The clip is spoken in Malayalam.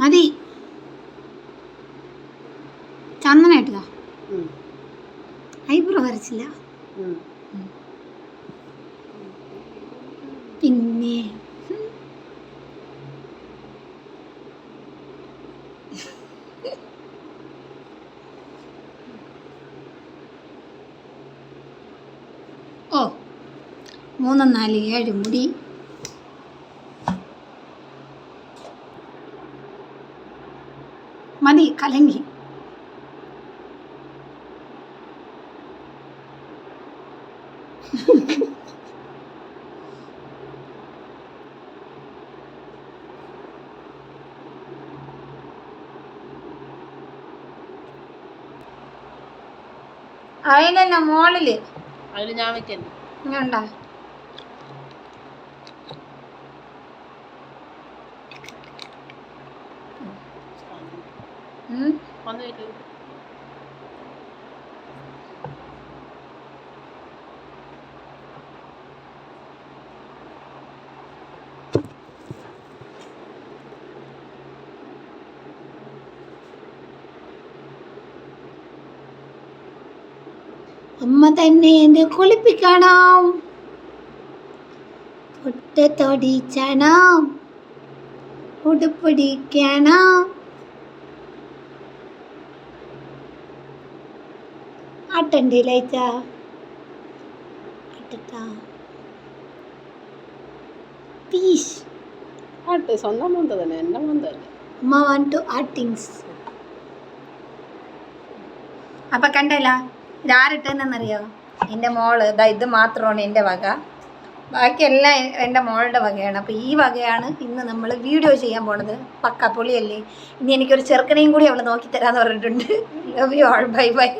മതി. ചന്ദനായിട്ടാ ഉം. ഐബ്രോ വരച്ചില്ല. പിന്നെ. ഓ. മൂന്ന് നാല് ഏഴ് മുടി. മതി കലങ്കി അതിലല്ല മോളിൽ? അതിൽ ഞാൻ വെക്കുന്നു ഇങ്ങണ്ടാ അമ്മ തന്നെ എന്നെ കുളിപ്പിക്കണം. പൊട്ട് തൊടിച്ചണം ഉടുപ്പിടിക്കണം ആട്ടണ്ടേ ലൈച്ച ആട്ടട്ടാ പീസ് ആട്ടെ സ്വന്തം മന്ത തന്നെ എന്റെ മന്തല്ല അമ്മ ടു അപ്പൊ കണ്ടല്ല ഇതാരിട്ടെന്നറിയോ എന്റെ മോൾ ഇതാ ഇത് മാത്രമാണ് എന്റെ വക. ബാക്കിയെല്ലാം എന്റെ മോളുടെ വകയാണ്. അപ്പോൾ ഈ വകയാണ് ഇന്ന് നമ്മൾ വീഡിയോ ചെയ്യാൻ പോണത്. പക്ക പൊളിയല്ലേ? ഇനി എനിക്കൊരു ചെറുക്കനെയും കൂടി അവൾ നോക്കി തരാമെന്ന് പറഞ്ഞിട്ടുണ്ട്. Love you all bye bye